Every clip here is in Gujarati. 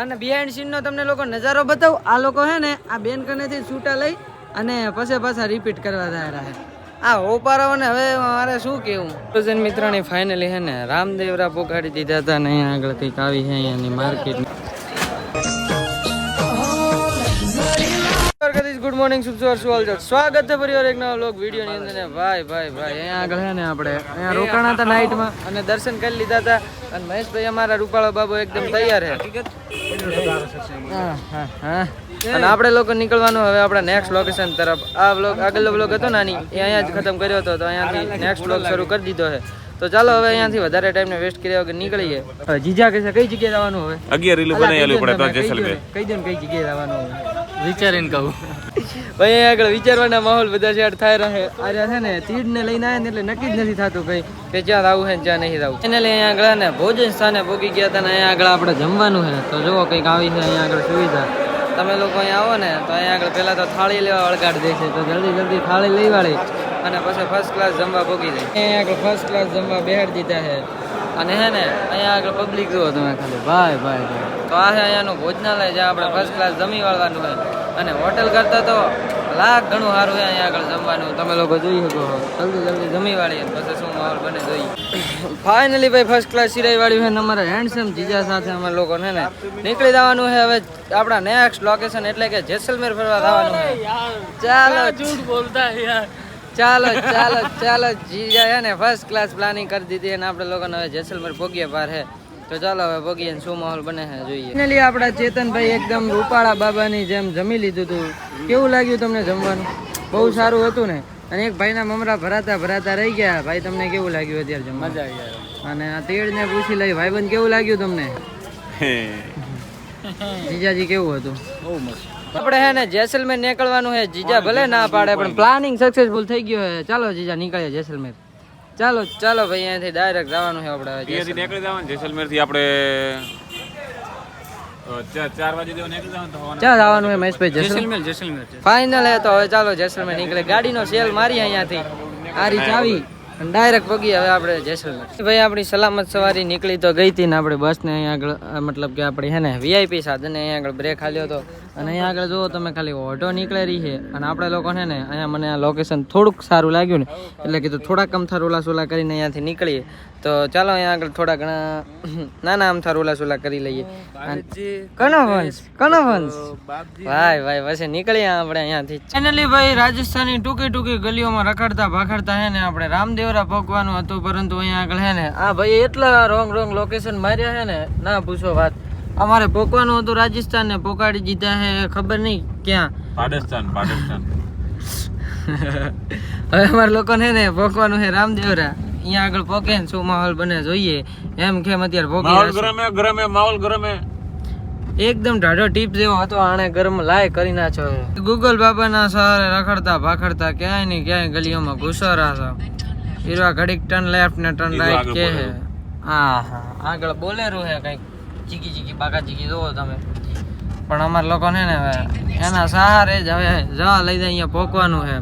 અને બિહાઇન્ડ સીનનો તમને લોકો નજારો બતાવું. આ લોકો હે ને, આ બેન કનેથી છૂટા લઈ અને પછી પાછા રિપીટ કરવા જાય રહે આ ઓપારાઓને હવે મારે શું કેવું ભોજન મિત્રોની ફાઇનલી હે ને, રામદેવરા પોગાડી દીધા હતા ને અહીંયા આગળ કંઈક આવી છે અહીંયાની માર્કેટ મોર્નિંગ શુભ સવાર શું હાલચાલ? સ્વાગત છે ફરી એક નવા લોક વીડિયો ની અંદર. ને ભાઈ ભાઈ ભાઈ અહીંયા આગળ છે ને આપણે. અહીંયા રોકાણા હતા નાઇટમાં અને દર્શન કરી લીધા હતા. અને મહેશભાઈ અમારા રૂપાળો બાબો એકદમ તૈયાર છે. હા હા હા. અને આપણે લોકો નીકળવાનું હવે આપણા નેક્સ્ટ લોકેશન તરફ. આ બ્લોગ આગળનો બ્લોગ હતો નાની એ અહીંયા જ ખતમ કર્યો હતો. તો અહીંયાથી નેક્સ્ટ બ્લોગ શરૂ કરી દીધો છે. તો ચાલો હવે અહીંયાથી વધારે ટાઈમ ને વેસ્ટ કર્યા વગર નીકળીએ. હવે જીજા કહેશે કઈ જગ્યાએ જવાનું હવે? અગિયાર રીલ બનાવી પડે તો જેસલમેર. કઈ દો કઈ જગ્યાએ જવાનું હવે? વિચારીને કહું. ભાઈ આગળ વિચારવાના માહોલ બધા શેર થાય રહે. આ રહ્યા છે ને તીડ ને લઈને આવ્યા ને એટલે નક્કી જ નથી થતું ભાઈ કે જ્યાં આવું છે ને જ્યાં નહીં આવું એને લઈ અહીંયા આગળ ને ભોજન સ્થાને ભોગી ગયા હતા ને અહીંયા આગળ આપણે જમવાનું છે. તો જુઓ કંઈક આવી છે અહીંયા આગળ સુવિધા. તમે લોકો અહીંયા આવો ને તો અહીંયા આગળ પહેલાં તો થાળી લેવા વળગાડ દે છે. તો જલ્દી જલ્દી થાળી લઈ વાળી અને પછી ફર્સ્ટ ક્લાસ જમવા ભોગી જાય. અહીંયા આગળ ફર્સ્ટ ક્લાસ જમવા બેહાડ દીધા છે. અને હે ને અહીંયા આગળ પબ્લિક જુઓ તમે ખાલી. ભાઈ ભાઈ તો આ છે અહીંયાનું ભોજનાલય જ્યાં આપણે ફર્સ્ટ ક્લાસ જમી વાળવાનું હોય અને હોટલ કરતાં તો લાખ ઘણું સારું છે અહીંયા આગળ જમવાનું. તમે લોકો જોઈ શકો. જલ્દી જલ્દી જમી વાળી પછી શું માહોલ બને જોઈએ ફાઇનલી ભાઈ ફર્સ્ટ ક્લાસ સિરાઈ વાળી છે અમારા હેન્ડસમ જીજા સાથે અમે લોકો ને નીકળી જવાનું છે હવે આપણા નેક્સ્ટ લોકેશન એટલે કે જેસલમેર ફરવા જવાનું છે. ચાલો ઝૂઠ બોલતા યાર. ચાલો ચાલો ચાલો જીજા છે ને ફર્સ્ટ ક્લાસ પ્લાનિંગ કરી દીધી અને આપણે લોકોને હવે જેસલમેર ભોગીએ પાર છે. તો ચાલો હવે ભોગીએ ને શું માહોલ બને છે જોઈએ. ફાઇનલી આપણા ચેતનભાઈ એકદમ રૂપાળા બાબાની જેમ જમી લીધું હતું. કેવું લાગ્યું તમને જમવાનું? બહુ સારું હતું ને? અને એક ભાઈના મમરા ભરાતા ભરાતા રહી ગયા. ભાઈ તમને કેવું લાગ્યું અત્યારે જમવા મજા આવી યાર અને આ તેડને પૂછી લઈ ભાઈબંધ કેવું લાગ્યું તમને? જીજાજી કેવું હતું? બહુ મસ્ત. આપણે હે ને જેસલમેર નીકળવાનું છે જીજા ભલે ના પાડે પણ પ્લાનિંગ સક્સેસફુલ થઈ ગયો છે ચાલો જીજા નીકળીએ જેસલમેર. ચાલો ચાલો ભાઈ અહીંયાથી ડાયરેક્ટ જવાનું છે આપણે અહીંયાથી નીકળી જવાનું જેસલમેરથી આપણે જવાનું તો હવે ચાલો જેસલમેર નીકળે. ગાડીનો સેલ મારી અહીંયાથી. આ રીત આવી. ડાયરેક્ટ પગી હવે આપણે જેસલમેર ભાઈ આપણી સલામત સવારી નીકળી તો ગઈ હતી ને આપણે બસને અહીંયા આગળ મતલબ કે આપણી હે ને વીઆઈપી સાધને અહીંયા આગળ બ્રેક હાલ્યો હતો અને અહીંયા આગળ જુઓ તમે ખાલી ઓટો નીકળે રહી છે. અને આપણે લોકો છે ને અહીંયા મને આ લોકેશન થોડુંક સારું લાગ્યું ને એટલે કીધું થોડાક અમથા ઉલાસુલા કરીને અહીંયાથી નીકળીએ. તો ચાલો અહીંયા આગળ થોડા ઘણા નાના અમથા રોલા સોલા કરી લઈએ. કનો વંશ કનો વંશ ભાઈ ભાઈ પછી નીકળીએ આપણે અહીંયાથી. ફાઇનલી ભાઈ રાજસ્થાની ટૂંકી ટૂંકી ગલીઓમાં રખડતા ભાખડતા હે ને આપણે રામદેવરા ભોગવાનું હતું પરંતુ અહીંયા આગળ હે ને આ ભાઈ એટલા રોંગ રોંગ લોકેશન માર્યા હે ને ના પૂછો વાત. અમારે પોકવાનું હતું રાજસ્થાન ને પોકાડી દીધા હે ખબર નહીં ક્યાં. પાકિસ્તાન પાકિસ્તાન હવે અમારા લોકોને ને પોકવાનું હે રામદેવરા. અહીંયા આગળ પોકે ને શું માહોલ બને જોઈએ. એમ કેમ અત્યારે પોકે માહોલ ગરમે ગરમે માહોલ ગરમે. એકદમ ઢાઢો ટીપ જેવો હતો આણે ગરમ લાય કરી નાખ્યો છે. ગૂગલ બાબાના સહારે રખડતા ભાખડતા ક્યાંય ને ક્યાંય ગલીઓમાં ઘુસરા છો ફીરવા ઘડીક ટર્ન લેફ્ટ ને ટર્ન રાઈટ કે. હા હા આગળ બોલેરું હે કંઈક. ચીકી ચીકી બાકા ચીકી જોવો તમે. પણ અમારા લોકોને ને હવે એના સહારે જ હવે જવા લઈ જાય અહીંયા પોકવાનું છે.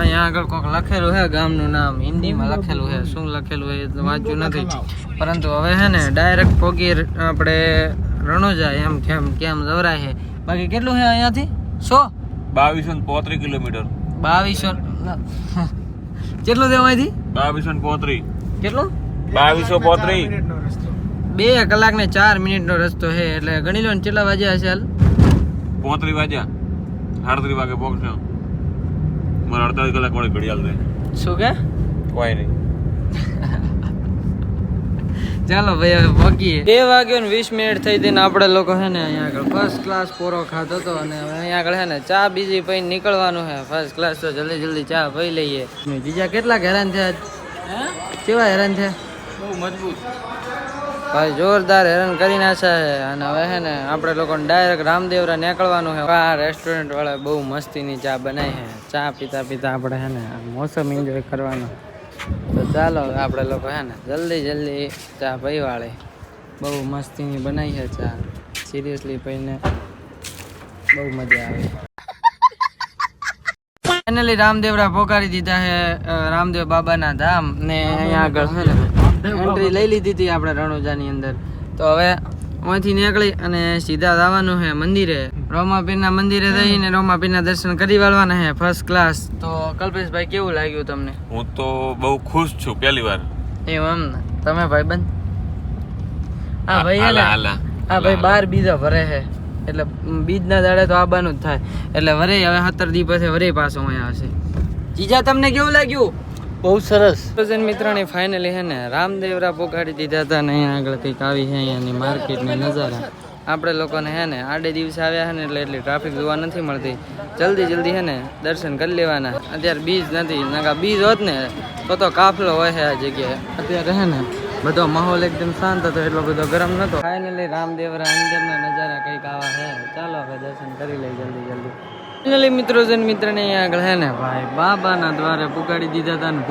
અહીંયા આગળ કોઈક લખેલું છે ગામનું નામ હિન્દીમાં લખેલું છે. શું લખેલું છે એ વાંચ્યું નથી. પરંતુ હવે છે ને ડાયરેક્ટ પોગી આપણે રણોજા એમ કેમ કેમ જવરાય છે. બાકી કેટલું છે અહીંયાથી? સો? બાવીસો ને પોત્રીસ કિલોમીટર. બાવીસો કેટલું છે અહીંથી? બાવીસો ને પોત્રીસ કેટલું? બાવીસો પોત્રીસ બે કલાક ને ચાર મિનિટનો રસ્તો છે એટલે ગણી લો ને કેટલા વાગ્યા હશે હાલ? પોત્રીસ વાગ્યા. સાડત્રીસ વાગે પહોંચશો. મારે અડતાલીસ કલાક વાળી ઘડિયાળ દે શું કે? કોઈ નહીં. ચાલો ભાઈ હવે પહોંચીએ બે વાગ્યો ને વીસ મિનિટ થઈ હતી ને આપણે લોકો છે ને અહીંયા આગળ ફર્સ્ટ ક્લાસ પોરો ખાતો હતો અને અહીંયા આગળ છે ને ચા બીજી પી નીકળવાનું છે. ફર્સ્ટ ક્લાસ તો જલ્દી જલ્દી ચા પી લઈએ. બીજા કેટલાક હેરાન થયા? આજ? કેવા હેરાન થયા? બહુ મજબૂત. ભાઈ જોરદાર હેરાન કરી નાખ્યા છે. અને હવે છે ને આપણે લોકોને ડાયરેક્ટ રામદેવરા નીકળવાનું છે. આ રેસ્ટોરન્ટ વાળા બહુ મસ્તીની ચા બનાવી છે. ચા પીતા પીતા આપણે છે ને મોસમ એન્જોય કરવાનો. તો ચાલો આપણે લોકો છે ને જલ્દી જલ્દી ચા પી વાળી બહુ મસ્તીની બનાવી છે ચા. સિરિયસલી પીને બહુ મજા આવે. ફાઇનલી રામદેવરા પોકારી દીધા છે રામદેવ બાબાના ધામ ને અહીંયા આગળ છે ને એન્ટ્રી લઈ લીધી હતી આપણે રણુજાની અંદર. તો હવે અહીંથી નીકળી અને સીધા જવાનું છે મંદિરે. રોમાપીરના મંદિરે જઈને રોમાપીરના દર્શન કરી વાળવાના છે ફર્સ્ટ ક્લાસ તો કલ્પેશભાઈ કેવું લાગ્યું તમને? હું તો બહુ ખુશ છું પહેલી વાર. એવું એમ ને? તમે ભાઈબંધ? હા ભાઈ હાલા, હાલા. હા ભાઈ બાર બીજા ભરે છે એટલે બીજના દાડે તો આવવાનું જ થાય. એટલે વરે હવે સત્તર દી પછી વરે પાછો અહીંયા આવશે જીજા તમને કેવું લાગ્યું? બહુ સરસ. ભજન મિત્રોની ફાઇનલી હે ને રામદેવરા પોકાડી દીધા હતા ને અહીંયા આગળ કંઈક આવી છે અહીંયાની માર્કેટની નજારા. આપણે લોકોને હે ને આડે દિવસે આવ્યા હે ને એટલે એટલી ટ્રાફિક જોવા નથી મળતી. જલ્દી જલ્દી હે ને દર્શન કરી લેવાના. અત્યારે બીજ નથી નકા બીજ હોત ને તો તો કાફલો હોય છે આ જગ્યાએ. અત્યારે હે ને બધો માહોલ એકદમ શાંત હતો, એટલો બધો ગરમ નતો. ફાઇનલી રામદેવરા અંદરના નજારા કંઈક આવા હે. ચાલો હવે દર્શન કરી લઈએ જલ્દી જલ્દી. ફાઇનલી મિત્રો જન મિત્ર ને અહીંયા આગળ હે ને ભાઈ બાબાના દ્વારે પુકાડી દીધા હતા ને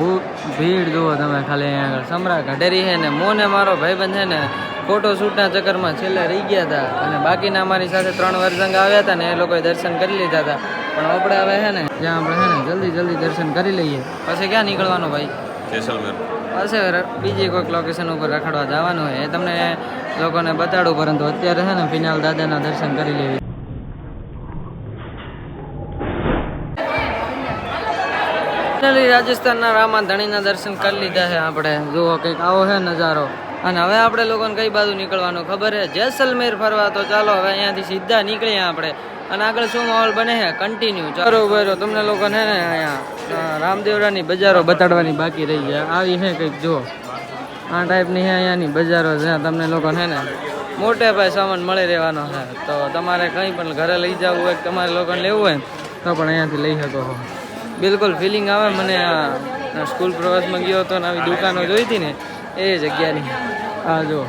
ભીડ જુઓ તમે ખાલી અહીંયા આગળ. સમરા ઘડેરી હે ને મોને મારો ભાઈબંધ છે ને ફોટો શૂટના ચક્કરમાં છેલ્લે રહી ગયા હતા અને બાકીના અમારી સાથે ત્રણ વર્ષંગ આવ્યા હતા ને એ લોકોએ દર્શન કરી લીધા હતા પણ આપણે હવે હે ને જ્યાં આપણે હે ને જલ્દી જલ્દી દર્શન કરી લઈએ. પછી ક્યાં નીકળવાનું ભાઈ? જેસલમેર. પાસે બીજી કોઈક લોકેશન ઉપર રખડવા જવાનું હોય એ તમને લોકોને બતાડું પરંતુ અત્યારે છે ને ફિનાલ દાદાના દર્શન કરી લેવી. Finally, રાજસ્થાનના રામા ધણીના દર્શન કરી લીધા છે આપણે. જુઓ કંઈક આવો છે નજારો. અને હવે આપણે લોકોને કઈ બાજુ નીકળવાનું ખબર છે? જેસલમેર ફરવા. તો ચાલો, હવે અહીંયાથી સીધા નીકળીએ આપણે. અને આગળ શું માહોલ બને છે? કન્ટિન્યુ બરોબર તમને લોકોને ને અહીંયા રામદેવરાની બજારો બતાડવાની બાકી રહી ગયા. આવી છે કંઈક, જુઓ. આ ટાઈપની છે અહીંયાની બજારો. જ્યાં તમને લોકોને ને મોટે ભાઈ સામાન મળી રહેવાનો છે. તો તમારે કંઈ પણ ઘરે લઈ જવું હોય તમારે લોકોને લેવું હોય તો પણ અહીંયાથી લઈ શકો છો. બિલકુલ ફિલિંગ આવે. મને સ્કૂલ પ્રવાસમાં ગયો હતો ને આવી દુકાનો જોઈ હતી ને, એ જગ્યાની. હા જો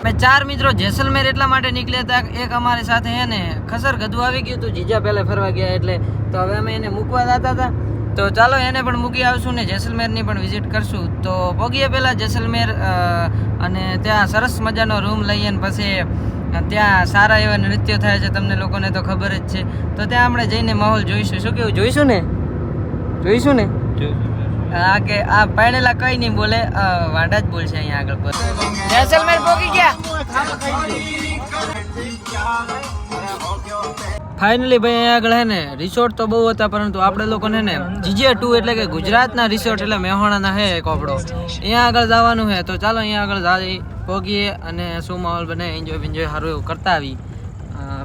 અમે ચાર મિત્રો જેસલમેર એટલા માટે નીકળ્યા હતા. એક અમારી સાથે હે ને, ખસર ગધું આવી ગયું હતું. જીજા પહેલાં ફરવા ગયા એટલે તો હવે અમે એને મૂકવા જતા હતા. તો ચાલો એને પણ મૂકી આવશું ને જેસલમેરની પણ વિઝિટ કરશું. તો પગીએ પહેલાં જેસલમેર અને ત્યાં સરસ મજાનો રૂમ લઈએ ને પછી ત્યાં સારા એવા નૃત્ય થાય છે. તમને લોકોને તો ખબર જ છે. તો ત્યાં આપણે જઈને માહોલ જોઈશું. શું કેવું? જોઈશું ને? જોઈશું ને? હા કે આ પરણેલા કઈ નહીં બોલે વાંડા જ બોલશે અહીંયા આગળ પર. જેસલમેર પોકી ગયા. ફાઇનલી ભાઈ અહીંયા આગળ હે ને રિસોર્ટ તો બહુ હતા પરંતુ આપણે લોકોને ને જીજે ટુ એટલે કે ગુજરાતના રિસોર્ટ એટલે મેહોણાના હે એક આપણો અહીંયા આગળ જવાનું છે તો ચાલો અહીંયા આગળ જાય ભોગીએ અને શું માહોલ બને એન્જોય બિન્જોય સારું એવું કરતા આવી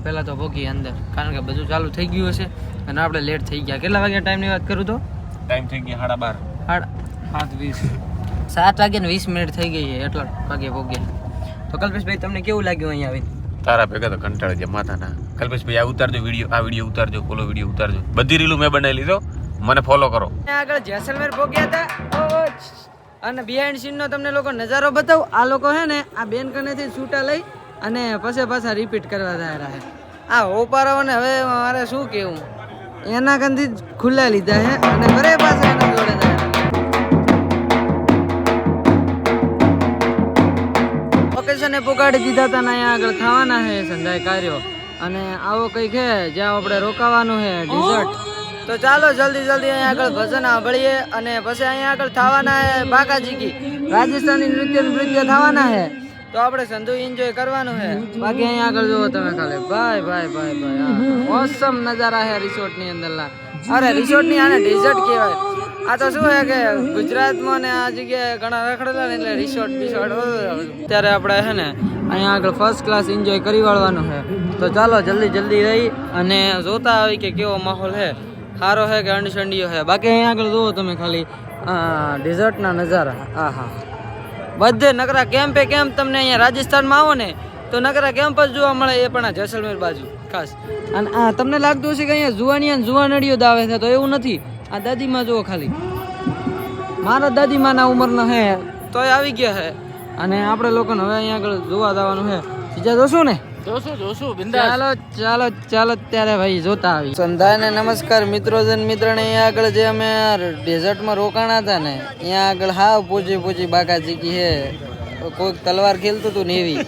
પહેલા તો ભોગી અંદર. કારણ કે બધું ચાલુ થઈ ગયું હશે અને આપણે લેટ થઈ ગયા. કેટલા વાગ્યા ટાઈમની વાત કરું તો? ટાઈમ થઈ ગયા સાડા બાર. સાડા સાત વીસ. સાત વાગ્યા ને વીસ મિનિટ થઈ ગઈ છે એટલા વાગે ભોગ્યા તો કલ્પેશભાઈ તમને કેવું લાગ્યું અહીંયા આવીને? તારા ભેગા તો કંટાળી ગયા માથાના. કલ્પેશભાઈ આ ઉતારજો વીડિયો આ વીડિયો ઉતારજો ઓલો વીડિયો ઉતારજો. બધી રીલું મેં બનાવી લીધો મને ફોલો કરો. આગળ જેસલમેર ભોગ્યા હતા. અને બિહાઇન્ડ સીન નો તમને લોકો નજારો બતાવું. આ લોકો હે ને આ બેન કનેથી છૂટા લઈ અને પછી પાછા રિપીટ કરવા જાય છે આ ઓપારાઓને હવે મારે શું કેવું? એના કંથી જ ખુલ્લા લીધા છે અને ઘરે પાછા એના જોડે જાય લોકેશને પોગાડી દીધા હતા ને અહીંયા આગળ થવાના છે સંધાય કાર્યો. અને આવો કંઈક છે જ્યાં આપણે રોકાવાનું છે ડિઝર્ટ તો ચાલો જલ્દી જલ્દી અહીંયા આગળ ભજન સાંભળીએ અને પછી અહીંયા આગળ થવાના છે બાકાજી કી રાજસ્થાની નૃત્ય નૃત્ય થવાના છે તો આપણે સંધુ એન્જોય કરવાનું છે બાકી અહીંયા આગળ જુઓ તમે ખાલી. ભાઈ ભાઈ ભાઈ ભાઈ ઓસમ નજારા છે રિસોર્ટની અંદરના. અરે રિસોર્ટની આને ડેઝર્ટ કહેવાય. આ તો શું છે કે ગુજરાતમાં ને આ જગ્યાએ ઘણા રખડેલા ને એટલે રિસોર્ટ બિસોર્ટ અત્યારે આપણે છે ને અહીંયા આગળ ફર્સ્ટ ક્લાસ એન્જોય કરી વાળવાનું છે તો ચાલો જલ્દી જલ્દી રહી અને જોતા આવી કે કેવો માહોલ છે સારો છે કે અંડસંડીયો છે બાકી અહીંયા આગળ જુઓ તમે ખાલી. ડેઝર્ટના નજારા. આ હા બધે નકરા કેમ્પે કેમ્પ તમને અહીંયા રાજસ્થાનમાં આવો ને, તો નકરા કેમ્પ જ જોવા મળે એ પણ આ જેસલમેર બાજુ, ખાસ. અને આ તમને લાગતું હશે કે અહીંયા જુવાની અને જુવાનડીઓ દાવે છે, તો એવું નથી. આ દાદીમાં જુઓ ખાલી. મારા દાદીમાના ઉંમરના હે, તોય આવી ગયા છે અને આપણે લોકોને હવે અહીંયા આગળ જોવા જવાનું છે બીજા જોશું ને? જોશું જોશું બિંદાસ. ચાલો ચાલો ચાલો ત્યારે ભાઈ જોતા આવી સંધાને નમસ્કાર મિત્રો જન મિત્રને અહીંયા આગળ જે અમે ડેઝર્ટમાં રોકાણા હતા ને અહીંયા આગળ હાવ પૂછી પૂછી બાકા ચીકી છે કોઈક તલવાર ખેલતું હતું ને એવી.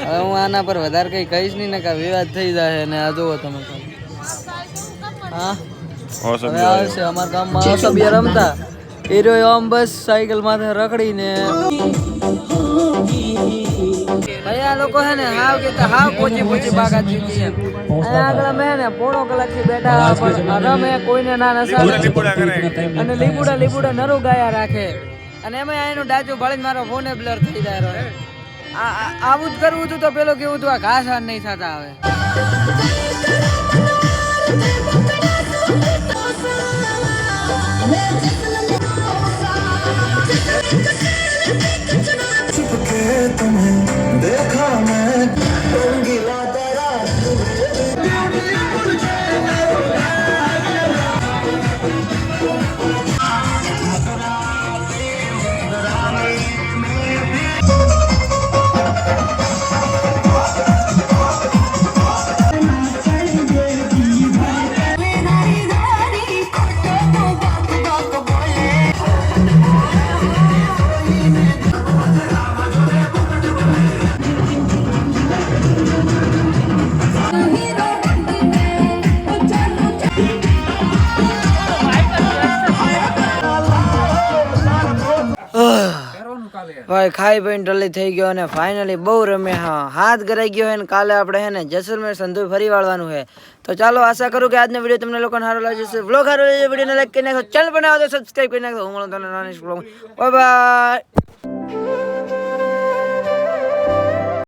હવે હું આના પર વધારે કઈ કહીશ નહીં ને કે વિવાદ થઈ જાય ને આ જોવો તમે હા? હવે આવશે અમારા ગામમાં અસભ્ય રમતા. હીરો આમ બસ સાયકલ માથે રખડીને. લોકો હે ને હાવ કે હાવ પોચી પોચી બાગા ચૂકી છે અહીંયા આગળ અમે હે ને પોણો કલાકથી બેઠા પણ રમે કોઈને ના નસાડે. અને લીબુડા લીબુડા નરુ ગાયા રાખે. અને એમાં એનું ડાચું ભળીને મારો ફોને બ્લર થઈ જાય રહ્યો આ આ- આવું જ કરવું હતું તો પેલો કેવું હતું આ ઘાસ હાર નહીં થતા હવે. ભાઈ ખાઈ પીને ટલી થઈ ગયો અને ફાઇનલી બહુ રમે હા, હાથ ગરાઈ ગયો હે ને કાલે આપણે હે ને જેસલમેર સંધુ ફરી વાળવાનું છે તો ચાલો આશા કરું કે આજનો વીડિયો તમને લોકોને સારો લાગે છે વ્લોગ સારો લાગે વિડીયોને લાઈક કરી નાખો. ચેનલ બનાવો સબસ્ક્રાઈબ કરી નાખો. હું તમને બાય